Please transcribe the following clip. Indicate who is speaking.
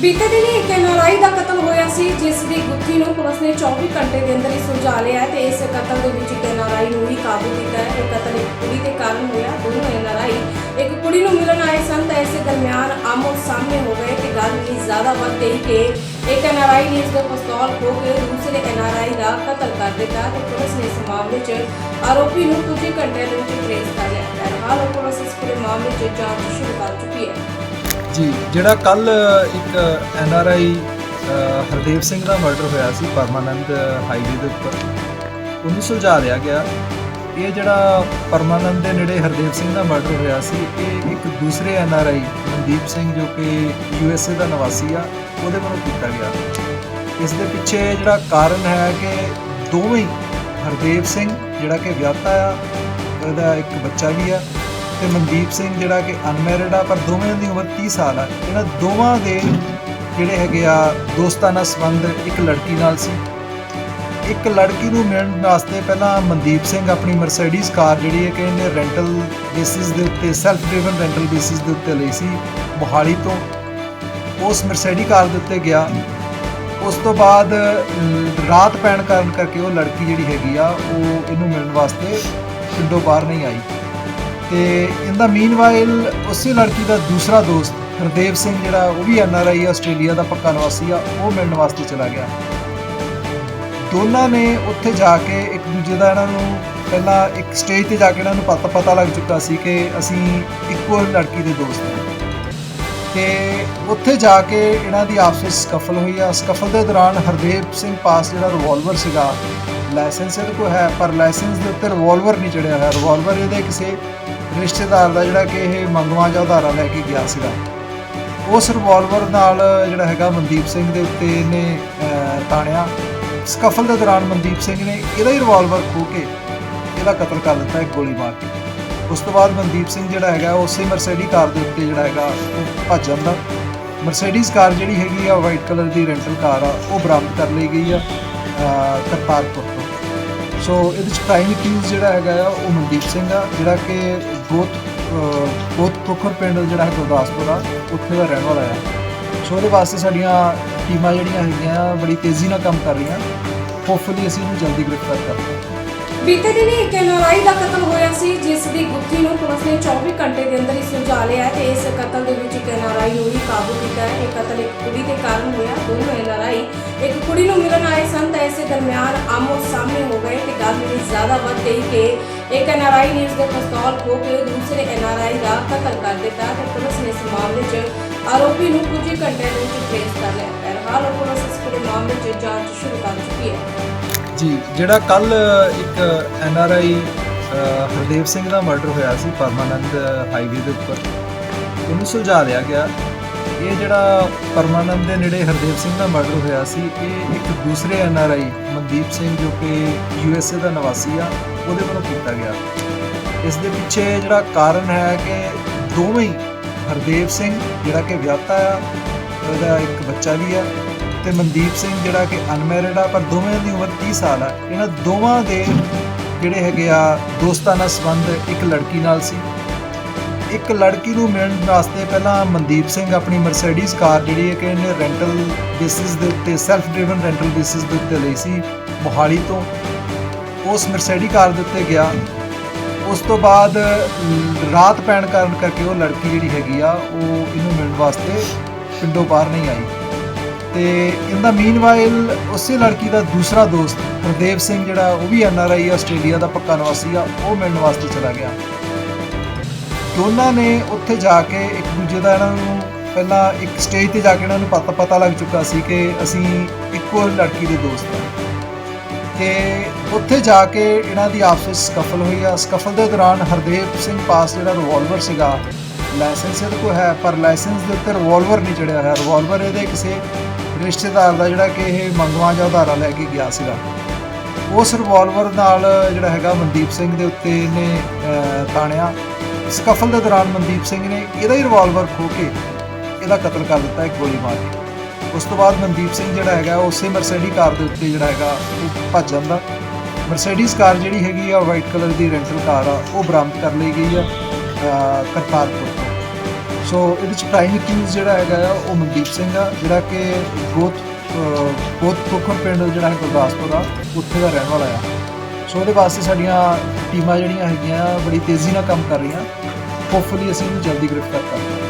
Speaker 1: ਬੀਤੇ ਦਿਨੀ ਇੱਕ ਐਨਆਰਆਈ ਦਾ ਕਤਲ ਹੋਇਆ ਸੀ, ਜਿਸ ਦੀ ਗੁੱਥੀ ਨੂੰ ਪੁਲਿਸ ਨੇ 24 ਘੰਟੇ ਦੇ ਅੰਦਰ ਹੀ ਸੁਲਝਾ ਲਿਆ ਹੈ ਤੇ ਇਸ ਕਤਲ ਦੇ ਵਿੱਚ ਇੱਕ ਐਨਆਰਆਈ ਨੂੰ ਵੀ ਕਾਬੂ ਕੀਤਾ ਹੈ। ਇਹ ਕਤਲ ਇੱਕ ਕੁੜੀ ਦੇ ਕਾਰਨ ਹੋਇਆ, ਦੋਨੋਂ ਐਨਆਰਆਈ ਇੱਕ ਕੁੜੀ ਨੂੰ ਮਿਲਣ ਆਏ ਸਨ ਤਾਂ ਇਸੇ ਦਰਮਿਆਨ ਆਮੋ ਸਾਹਮਣੇ ਹੋ ਗਏ ਤੇ ਗੱਲ ਇੰਨੀ ਜ਼ਿਆਦਾ ਵੱਧ ਗਈ ਕਿ ਇੱਕ ਐਨਆਰਆਈ ਨੇ ਇਸ ਦਾ ਪਿਸਤੌਲ ਖੋ ਕੇ ਦੂਸਰੇ ਐਨਆਰਆਈ ਦਾ ਕਤਲ ਕਰ ਦਿੱਤਾ ਤੇ ਪੁਲਿਸ ਨੇ ਇਸ ਮਾਮਲੇ 'ਚ ਆਰੋਪੀ ਨੂੰ ਕੁਝ ਘੰਟਿਆਂ ਦੇ ਵਿੱਚ ਟ੍ਰੇਸ ਕਰ ਲਿਆ। ਫਿਲਹਾਲ ਪੁਲਿਸ ਇਸ ਪੂਰੇ ਮਾਮਲੇ 'ਚ ਜਾਂਚ ਸ਼ੁਰੂ ਕਰ ਚੁੱਕੀ ਹੈ।
Speaker 2: ਜੀ, ਜਿਹੜਾ ਕੱਲ ਇੱਕ N R I Hardev Singh the murder ਹੋਇਆ ਸੀ ਪਰਮਾਨੰਦ ਹਾਈਵੇ ਦੇ ਉੱਪਰ, ਉਹਨੂੰ ਸੁਲਝਾ ਲਿਆ ਗਿਆ। ਇਹ ਜਿਹੜਾ ਪਰਮਾਨੰਦ ਦੇ ਨੇੜੇ ਹਰਦੇਵ ਸਿੰਘ ਦਾ ਮਰਡਰ ਹੋਇਆ ਸੀ, ਇਹ ਇੱਕ ਦੂਸਰੇ N R I, Mandeep Singh ਜੋ ਕਿ ਯੂ ਐਸ ਏ ਦਾ ਨਿਵਾਸੀ ਆ, ਉਹਦੇ ਵੱਲੋਂ ਕੀਤਾ ਗਿਆ। ਇਸ ਦੇ ਪਿੱਛੇ ਜਿਹੜਾ ਕਾਰਨ ਹੈ ਕਿ ਦੋਵੇਂ ਹਰਦੇਵ ਸਿੰਘ, ਜਿਹੜਾ ਕਿ ਵਿਆਹਤਾ ਆ, ਉਹਦਾ ਇੱਕ ਬੱਚਾ ਵੀ ਆ ਤੇ ਮਨਦੀਪ ਸਿੰਘ ਜਿਹੜਾ ਕਿ ਅਨਮੈਰਿਡ ਆ, ਪਰ ਦੋਵਾਂ ਦੀ ਉਮਰ 30 ਸਾਲ ਆ। ਇਹਨਾਂ ਦੋਵਾਂ ਦੇ ਜਿਹੜੇ ਹੈਗੇ ਆ ਦੋਸਤਾਨਾ ਸੰਬੰਧ ਇੱਕ ਲੜਕੀ ਨਾਲ ਸੀ। ਇੱਕ ਲੜਕੀ ਨੂੰ ਮਿਲਣ ਵਾਸਤੇ ਪਹਿਲਾਂ ਮਨਦੀਪ ਸਿੰਘ ਆਪਣੀ ਮਰਸੀਡੀਜ਼ ਕਾਰ ਜਿਹੜੀ ਹੈ ਕਿ ਇਹਨੇ ਰੈਂਟਲ ਬੇਸਿਸ ਦੇ ਉੱਤੇ ਸੈਲਫ ਡਰਿਵਨ ਰੈਂਟਲ ਬੇਸਿਸ ਦੇ ਉੱਤੇ ਲਈ ਸੀ, ਮੋਹਾਲੀ ਤੋਂ। ਉਸ ਮਰਸੀਡੀ ਕਾਰ ਦੇ ਉੱਤੇ ਗਿਆ। ਉਸ ਤੋਂ ਬਾਅਦ ਰਾਤ ਪੈਣ ਕਾਰਨ ਕਰਕੇ ਉਹ ਲੜਕੀ ਜਿਹੜੀ ਹੈਗੀ ਆ, ਉਹ ਇਹਨੂੰ ਮਿਲਣ ਵਾਸਤੇ ਪਿੰਡੋਂ ਬਾਹਰ ਨਹੀਂ ਆਈ। ਤੇ ਇਹਦਾ ਦਾ ਮੀਨਵਾਈਲ ਉਸੇ ਲੜਕੀ ਦਾ ਦੂਸਰਾ ਦੋਸਤ, ਹਰਦੇਵ ਸਿੰਘ, ਜਿਹੜਾ ਉਹ ਵੀ ਐਨ ਆਰ ਆਈ ਆਸਟ੍ਰੇਲੀਆ ਦਾ ਪੱਕਾ ਨਿਵਾਸੀ ਆ, ਉਹ ਮਿਲਣ ਵਾਸਤੇ ਚਲਾ ਗਿਆ। ਦੋਨਾਂ ਨੇ ਉੱਥੇ ਜਾ ਕੇ ਇੱਕ ਦੂਜੇ ਦਾ ਇਹਨਾਂ ਨੂੰ ਪਹਿਲਾਂ ਇੱਕ ਸਟੇਜ ਤੇ ਜਾ ਕੇ ਇਹਨਾਂ ਨੂੰ ਪਤਾ ਪਤਾ ਲੱਗ ਚੁੱਕਾ ਸੀ ਕਿ ਅਸੀਂ ਇੱਕੋ ਲੜਕੀ ਦੇ ਦੋਸਤ ਹਾਂ। ਤੇ ਉੱਥੇ ਜਾ ਕੇ ਇਹਨਾਂ ਦੀ ਆਪਸ ਵਿੱਚ ਸਕਫਲ ਹੋਈ ਆ। ਸਕਫਲ ਦੇ ਦੌਰਾਨ ਹਰਦੇਵ ਸਿੰਘ ਪਾਸ ਜਿਹੜਾ ਰਿਵਾਲਵਰ ਸੀਗਾ ਲਾਇਸੈਂਸ ਇਹਦੇ ਕੋਲ ਹੈ, ਪਰ ਲਾਇਸੈਂਸ ਦੇ ਉੱਤੇ ਰਿਵਾਲਵਰ ਨਹੀਂ ਚੜਿਆ ਹੋਇਆ। ਰਿਵਾਲਵਰ ਇਹਦੇ ਕਿਸੇ ਰਿਸ਼ਤੇਦਾਰ ਦਾ ਜਿਹੜਾ ਕਿ ਇਹ ਮੰਗਵਾ ਜਾਂ ਉਧਾਰਾ ਲੈ ਕੇ ਗਿਆ ਸੀਗਾ। ਉਸ ਰਿਵਾਲਵਰ ਨਾਲ ਜਿਹੜਾ ਹੈਗਾ ਮਨਦੀਪ ਸਿੰਘ ਦੇ ਉੱਤੇ ਇਹਨੇ ਤਾਣਿਆ। ਸਕਫਲ ਦੇ ਦੌਰਾਨ ਮਨਦੀਪ ਸਿੰਘ ਨੇ ਇਹਦਾ ਹੀ ਰਿਵਾਲਵਰ ਖੋ ਕੇ ਇਹਦਾ ਕਤਲ ਕਰ ਦਿੱਤਾ, ਇੱਕ ਗੋਲੀ ਮਾਰ ਕੇ। ਉਸ ਤੋਂ ਬਾਅਦ ਮਨਦੀਪ ਸਿੰਘ ਜਿਹੜਾ ਹੈਗਾ, ਉਸੇ ਮਰਸੀਡੀ ਕਾਰ ਦੇ ਉੱਤੇ ਜਿਹੜਾ ਹੈਗਾ, ਉਹ ਭੱਜ ਜਾਂਦਾ। ਮਰਸੀਡੀਜ਼ ਕਾਰ ਜਿਹੜੀ ਹੈਗੀ ਆ ਵਾਈਟ ਕਲਰ ਦੀ ਰੈਂਟਲ ਕਾਰ ਆ, ਉਹ ਬਰਾਮਦ ਕਰ ਲਈ ਗਈ ਆ ਕਰਤਾਰਪੁਰ ਤੋਂ। ਸੋ ਇਹਦੇ 'ਚ ਪ੍ਰਾਈਮ ਅਕਿਊਜ਼ ਜਿਹੜਾ ਹੈਗਾ ਆ, ਉਹ ਮਨਦੀਪ ਸਿੰਘ ਆ, ਜਿਹੜਾ ਕਿ ਬਹੁਤ ਬਹੁਤ ਪ੍ਰੋਖਰ ਪਿੰਡ ਜਿਹੜਾ ਹੈ ਗੁਰਦਾਸਪੁਰ ਆ, ਉੱਥੇ ਦਾ ਰਹਿਣ ਵਾਲਾ ਆ। ਸੋ ਉਹਦੇ ਵਾਸਤੇ ਸਾਡੀਆਂ ਟੀਮਾਂ ਜਿਹੜੀਆਂ ਹੈਗੀਆਂ ਬੜੀ ਤੇਜ਼ੀ ਨਾਲ ਕੰਮ ਕਰ ਰਹੀਆਂ। ਹੋਪਫੁਲੀ ਅਸੀਂ ਇਹਨੂੰ ਜਲਦੀ ਗ੍ਰਿਫਤਾਰ ਕਰਾਂਗੇ
Speaker 1: ਬੀਤੇ ਦਿਨੀ ਇੱਕ ਐਨਆਰਆਈ ਦਾ ਕਤਲ ਹੋਇਆ ਸੀ, ਜਿਸ ਦੀ ਗੁੱਥੀ ਨੂੰ ਪੁਲਿਸ ਨੇ 24 ਘੰਟੇ ਦੇ ਅੰਦਰ ਹੀ ਸੁਲਝਾ ਲਿਆ ਹੈ ਤੇ ਇਸ ਕਤਲ ਦੇ ਵਿੱਚ ਇੱਕ ਐਨਆਰਆਈ ਨੂੰ ਵੀ ਕਾਬੂ ਕੀਤਾ ਹੈ। ਇਹ ਕਤਲ ਇੱਕ ਕੁੜੀ ਦੇ ਕਾਰਨ ਹੋਇਆ। ਦੋਨੋਂ ਇੱਕ ਕੁੜੀ ਨੂੰ ਮਿਲਣ ਆਏ ਸਨ ਤਾਂ ਇਸੇ ਦਰਮਿਆਨ ਆਮੋ ਸਾਹਮਣੇ ਹੋ ਗਏ ਤੇ ਗੱਲ ਇੰਨੀ ਜ਼ਿਆਦਾ ਵੱਧ ਗਈ ਕਿ ਇੱਕ ਐਨਆਰਆਈ ਨੇ ਇਸ ਦਾ ਪਿਸਤੌਲ ਖੋ ਕੇ ਦੂਸਰੇ ਐਨਆਰਆਈ ਦਾ ਕਤਲ ਕਰ ਦਿੱਤਾ ਤੇ ਪੁਲਿਸ ਨੇ ਇਸ ਮਾਮਲੇ 'ਚ ਆਰੋਪੀ ਨੂੰ ਕੁਝ ਹੀ ਦੇ ਵਿੱਚ ਟ੍ਰੇਸ ਕਰ ਲਿਆ। ਫਿਲਹਾਲ ਪੁਲਿਸ ਇਸ ਪੂਰੇ ਮਾਮਲੇ 'ਚ ਜਾਂਚ ਸ਼ੁਰੂ ਕਰ ਚੁੱਕੀ ਹੈ।
Speaker 2: ਜੀ, ਜਿਹੜਾ ਕੱਲ ਇੱਕ ਐਨ ਹਰਦੇਵ ਸਿੰਘ ਦਾ ਮਰਡਰ ਹੋਇਆ ਸੀ ਪਰਮਾਨੰਦ ਹਾਈਵੇ ਦੇ ਉੱਪਰ। ਉਹਨੂੰ ਸੁਲਝਾ ਲਿਆ ਗਿਆ। ਇਹ ਜਿਹੜਾ ਪਰਮਾਨੰਦ ਦੇ ਨੇੜੇ ਹਰਦੇਵ ਸਿੰਘ ਦਾ ਮਰਡਰ ਹੋਇਆ ਸੀ, ਇਹ ਇੱਕ ਦੂਸਰੇ N R I Mandeep Singh ਜੋ ਕਿ ਯੂ ਐਸ ਏ ਦਾ ਨਿਵਾਸੀ ਆ, ਉਹਦੇ ਵੱਲੋਂ ਕੀਤਾ ਗਿਆ। ਇਸ ਦੇ ਪਿੱਛੇ ਜਿਹੜਾ ਕਾਰਨ ਹੈ ਕਿ ਦੋਵੇਂ ਹਰਦੇਵ ਸਿੰਘ, ਜਿਹੜਾ ਕਿ ਵਿਆਹਤਾ ਆ, ਉਹਦਾ ਇੱਕ ਬੱਚਾ ਵੀ ਆ, ਤੇ ਮਨਦੀਪ ਸਿੰਘ ਜਿਹੜਾ ਕਿ ਅਨਮੈਰਿਡ ਆ, ਪਰ ਦੋਵੇਂ ਦੀ ਉਮਰ 30 ਸਾਲ ਆ। ਇਹਨਾਂ ਦੋਵਾਂ ਦੇ ਜਿਹੜੇ ਹੈਗੇ ਆ ਦੋਸਤਾਨਾ ਸੰਬੰਧ ਇੱਕ ਲੜਕੀ ਨਾਲ ਸੀ। ਇੱਕ ਲੜਕੀ ਨੂੰ ਮਿਲਣ ਵਾਸਤੇ ਪਹਿਲਾਂ ਮਨਦੀਪ ਸਿੰਘ ਆਪਣੀ ਮਰਸੀਡੀਜ਼ ਕਾਰ ਜਿਹੜੀ ਹੈ ਕਿ ਇਹਨੇ ਰੈਂਟਲ ਬੇਸਿਸ ਦੇ ਉੱਤੇ ਸੈਲਫ ਡਰਿਵਨ ਰੈਂਟਲ ਬੇਸਿਸ ਦੇ ਉੱਤੇ ਲਈ ਸੀ, ਮੋਹਾਲੀ ਤੋਂ। ਉਸ ਮਰਸੀਡੀ ਕਾਰ ਦੇ ਉੱਤੇ ਗਿਆ। ਉਸ ਤੋਂ ਬਾਅਦ ਰਾਤ ਪੈਣ ਕਾਰਨ ਕਰਕੇ ਉਹ ਲੜਕੀ ਜਿਹੜੀ ਹੈਗੀ ਆ, ਉਹ ਇਹਨੂੰ ਮਿਲਣ ਵਾਸਤੇ ਪਿੰਡੋਂ ਬਾਹਰ ਨਹੀਂ ਆਈ। ਤੇ ਇਹਦਾ ਦਾ ਮੀਨਵਾਈਲ ਉਸੇ ਲੜਕੀ ਦਾ ਦੂਸਰਾ ਦੋਸਤ ਹਰਦੇਵ ਸਿੰਘ ਜਿਹੜਾ, ਉਹ ਵੀ ਐਨ ਆਰ ਆਈ ਆਸਟ੍ਰੇਲੀਆ ਦਾ ਪੱਕਾ ਨਿਵਾਸੀ ਆ, ਉਹ ਮਿਲਣ ਵਾਸਤੇ ਚਲਾ ਗਿਆ। ਦੋਨਾਂ ਨੇ ਉੱਥੇ ਜਾ ਕੇ ਇੱਕ ਦੂਜੇ ਦਾ ਇਹਨਾਂ ਨੂੰ ਪਹਿਲਾਂ ਇੱਕ ਸਟੇਜ ਤੇ ਜਾ ਕੇ ਇਹਨਾਂ ਨੂੰ ਪਤਾ ਪਤਾ ਲੱਗ ਚੁੱਕਾ ਸੀ ਕਿ ਅਸੀਂ ਇੱਕੋ ਲੜਕੀ ਦੇ ਦੋਸਤ ਹਾਂ। ਤੇ ਉੱਥੇ ਜਾ ਕੇ ਇਹਨਾਂ ਦੀ ਆਪਸ ਵਿੱਚ ਸਕਫਲ ਹੋਈ ਆ। ਸਕਫਲ ਦੇ ਦੌਰਾਨ ਹਰਦੇਵ ਸਿੰਘ ਪਾਸ ਜਿਹੜਾ ਰਿਵਾਲਵਰ ਸੀਗਾ ਲਾਇਸੈਂਸ ਇਹਦੇ ਕੋਲ ਹੈ, ਪਰ ਲਾਇਸੈਂਸ ਦੇ ਉੱਤੇ ਰਿਵਾਲਵਰ ਨਹੀਂ ਚੜਿਆ ਹੋਇਆ। ਰਿਵਾਲਵਰ ਇਹਦੇ ਕਿਸੇ ਰਿਸ਼ਤੇਦਾਰ ਦਾ ਜਿਹੜਾ ਕਿ ਇਹ ਮੰਗਵਾ ਜਾਂ ਉਧਾਰਾ ਲੈ ਕੇ ਗਿਆ ਸੀਗਾ। ਉਸ ਰਿਵਾਲਵਰ ਨਾਲ ਜਿਹੜਾ ਹੈਗਾ ਮਨਦੀਪ ਸਿੰਘ ਦੇ ਉੱਤੇ ਇਹਨੇ ਤਾਣਿਆ। ਤਾਣਿਆ ਸਕਫਲ ਦੇ ਦੌਰਾਨ ਮਨਦੀਪ ਸਿੰਘ ਨੇ ਇਹਦਾ ਹੀ ਰਿਵਾਲਵਰ ਖੋ ਕੇ ਇਹਦਾ ਕਤਲ ਕਰ ਦਿੱਤਾ ਇੱਕ ਗੋਲੀ ਮਾਰ ਕੇ। ਉਸ ਤੋਂ ਬਾਅਦ ਮਨਦੀਪ ਸਿੰਘ ਜਿਹੜਾ ਹੈਗਾ ਉਸੇ ਮਰਸੀਡੀ ਕਾਰ ਦੇ ਉੱਤੇ ਜਿਹੜਾ ਹੈਗਾ, ਉਹ ਭੱਜ ਜਾਂਦਾ। ਮਰਸੀਡੀਜ਼ ਕਾਰ ਜਿਹੜੀ ਹੈਗੀ ਆ ਵਾਈਟ ਕਲਰ ਦੀ ਰੈਂਟਲ ਕਾਰ ਆ, ਉਹ ਬਰਾਮਦ ਕਰ ਲਈ ਗਈ ਆ ਕਰਤਾਰਪੁਰ ਤੋਂ। ਸੋ ਇਹਦੇ ਚ ਪ੍ਰਾਈਮ ਅਕਿਊਜ਼ ਜਿਹੜਾ ਹੈਗਾ ਆ, ਉਹ ਮਨਦੀਪ ਸਿੰਘ ਆ, ਜਿਹੜਾ ਕਿ ਗੋਤ, ਅਹ, ਗੋਤ ਕੋਖਰ ਪਿੰਡ ਜਿਹੜਾ ਹੈ ਗੁਰਦਾਸਪੁਰ ਦਾ ਉੱਥੇ ਦਾ ਰਹਿਣ ਵਾਲਾ ਆ। ਸੋ ਉਹਦੇ ਵਾਸਤੇ ਸਾਡੀਆਂ ਟੀਮਾਂ ਜਿਹੜੀਆਂ ਹੈਗੀਆਂ ਬੜੀ ਤੇਜ਼ੀ ਨਾਲ ਕੰਮ ਕਰ ਰਹੀਆਂ। ਹੋਪਫੁਲੀ ਅਸੀਂ ਇਹਨੂੰ ਜਲਦੀ ਗ੍ਰਿਫਤਾਰ ਕਰ ਲਵਾਂਗੇ